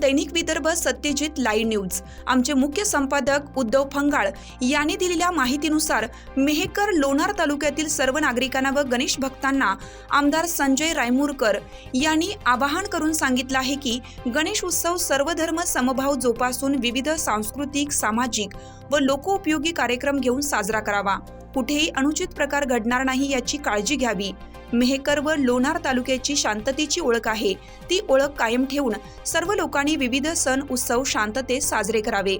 दैनिक Vidarbha Satyajit live news. आमचे मुख्य संपादक उद्धव फंगाळ यांनी दिलेल्या माहितीनुसार मेहकर लोणार तालुक्यातील सर्व नागरिकांना व गणेश भक्तांना आमदार संजय रायमुरकर यांनी आवाहन करून सांगितलं आहे की गणेश उत्सव सर्वधर्म समभाव जोपासून विविध सांस्कृतिक सामाजिक व लोकोपयोगी कार्यक्रम घेऊन साजरा करावा. कुठेही अनुचित प्रकार घडणार नाही याची काळजी घ्यावी. मेहकर व लोणार तालुक्याची शांततेची ओळख आहे. ती ओळख कायम ठेवून सर्व लोकांनी विविध सण उत्सव शांततेत साजरे करावे.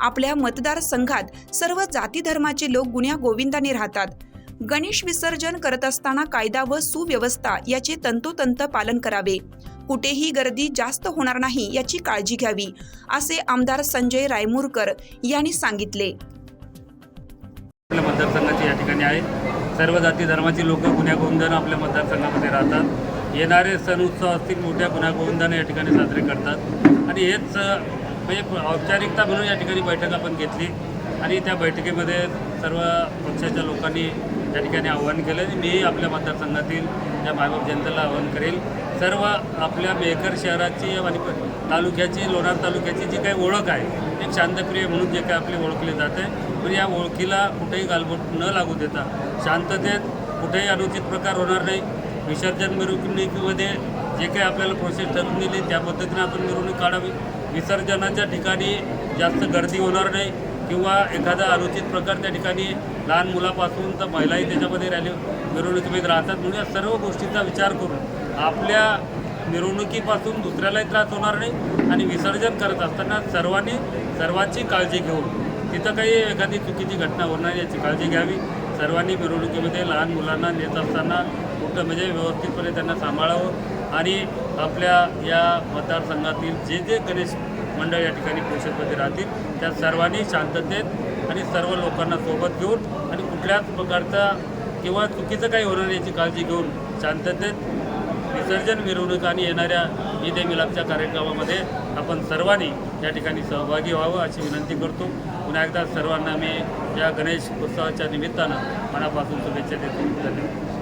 आपल्या मतदारसंघात सर्व जाती धर्माचे लोक गुन्ह्या गोविंदाने राहतात. गणेश विसर्जन करत असताना कायदा व सुव्यवस्था याचे तंतोतंत पालन करावे. कुठेही गर्दी जास्त होणार नाही याची काळजी घ्यावी असे आमदार संजय रायमुरकर यांनी सांगितले. मतदारसंघाचे या ठिकाणी आहे सर्व जाती धर्माची लोक गुण्यागोविंदानं आपल्या मतदारसंघामध्ये राहतात. येणारे सण उत्सव असतील मोठ्या गुण्यागोविंदानं या ठिकाणी साजरे करतात. आणि हेच म्हणजे औपचारिकता म्हणून या ठिकाणी बैठक आपण घेतली. आणि त्या बैठकीमध्ये सर्व पक्षाच्या लोकांनी या ठिकाणी आव्हान केलं आणि मी आपल्या मतदारसंघातील या मायबाप जनतेला आव्हान करेल. सर्व आपल्या मेहकर शहराची आणि तालुक्याची लोणार तालुक्याची जी काही ओळख आहे एक शांतप्रिय म्हणून जे काही आपली ओळखली जाते पण या ओळखीला कुठेही गालबोट न लागू देता शांततेत कुठेही अनुचित प्रकार होणार नाही. विसर्जन मिरवणुकीमध्ये जे काही आपल्याला प्रोसेस ठरवून दिली त्या पद्धतीने आपण मिरवणूक काढावी. विसर्जनाच्या ठिकाणी जास्त गर्दी होणार नाही. किंवा एखादा अनुचित प्रकार त्या ठिकाणी लहान मुलापासून तर महिलाही त्याच्यामध्ये रॅली मिरवणुकीमध्ये राहतात. म्हणून या सर्व गोष्टींचा विचार करून आपल्या मिरवणुकीपासून दुसऱ्यालाही त्रास होणार नाही आणि विसर्जन करत असताना सर्वांनी सर्वांची काळजी घेऊन तिथं काही एखादी चुकीची घटना होणार याची काळजी घ्यावी. सर्वांनी मिरवणुकीमध्ये लहान मुलांना नेत असताना कुठं म्हणजे व्यवस्थितपणे त्यांना सांभाळावं आणि आपल्या या मतदारसंघातील जे जे गणेश मंडळ या ठिकाणी परिषदमध्ये राहतील. त्या सर्वांनी शांततेत आणि सर्व लोकांना सोबत घेऊन आणि कुठल्याच प्रकारचा किंवा चुकीचं काही होणार याची काळजी घेऊन शांततेत विसर्जन मिरवणूक आणि येणाऱ्या ईद ए मिलापच्या कार्यक्रमामध्ये आपण सर्वांनी या ठिकाणी सहभागी व्हावं अशी विनंती करतो. पुन्हा एकदा सर्वांना मी या गणेश उत्सवाच्या निमित्तानं मनापासून शुभेच्छा देतो. धन्यवाद.